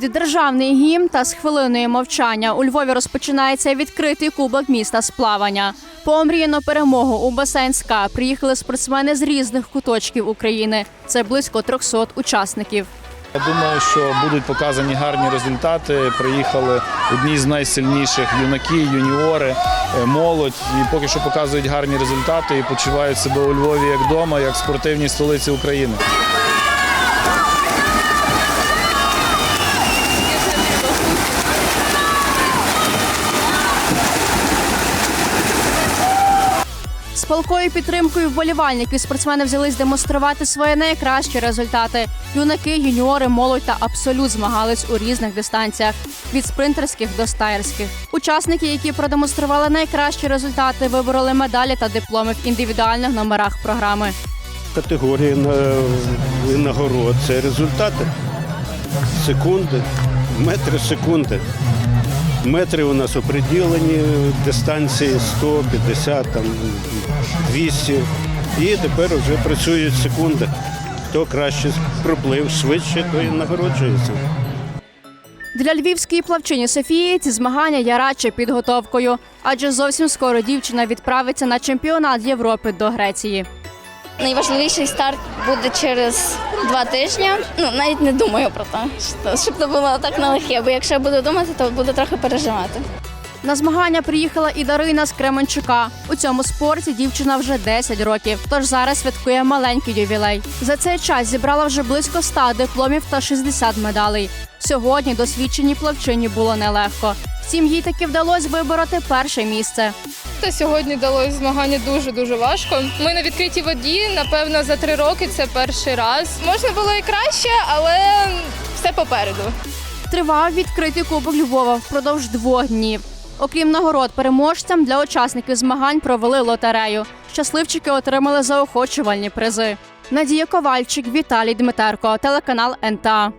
Під державний гімн та з хвилиною мовчання у Львові розпочинається відкритий кубок міста з плавання. По перемогу у басейн СКА приїхали спортсмени з різних куточків України. Це близько 300 учасників. Я думаю, що будуть показані гарні результати. Приїхали одні з найсильніших юнаки, юніори, е, молодь. І поки що показують гарні результати і почувають себе у Львові як вдома, як спортивній столиці України. Палкою підтримкою вболівальників спортсмени взялись демонструвати свої найкращі результати. Юнаки, юніори, молодь та абсолют змагались у різних дистанціях від спринтерських до стаєрських. Учасники, які продемонстрували найкращі результати, вибороли медалі та дипломи в індивідуальних номерах програми. Категорії на- нагород це результати. Секунди, метри секунди. Метри у нас оприділені, дистанції 100, 50, там, 200. І тепер вже працюють секунди. Хто краще проплив швидше, той нагороджується. Для львівської плавчині Софії ці змагання є радше підготовкою, адже зовсім скоро дівчина відправиться на чемпіонат Європи до Греції. Найважливіший старт буде через два тижні. Ну навіть не думаю про те, що- щоб це було так нелегке, бо якщо я буду думати, то буду трохи переживати. На змагання приїхала і Дарина з Кременчука. У цьому спорті дівчина вже 10 років, тож зараз святкує маленький ювілей. За цей час зібрала вже близько 100 дипломів та 60 медалей. Сьогодні досвідченій плавчині було нелегко. Втім, їй таки вдалося вибороти перше місце. Та сьогодні далось змагання дуже дуже важко. Ми на відкритій воді, напевно, за три роки це перший раз. Можна було і краще, але все попереду. Тривав відкритий кубок Львова впродовж двох днів. Окрім нагород переможцям для учасників змагань провели лотерею. Щасливчики отримали заохочувальні призи. Надія Ковальчик, Віталій Дмитерко, телеканал НТА.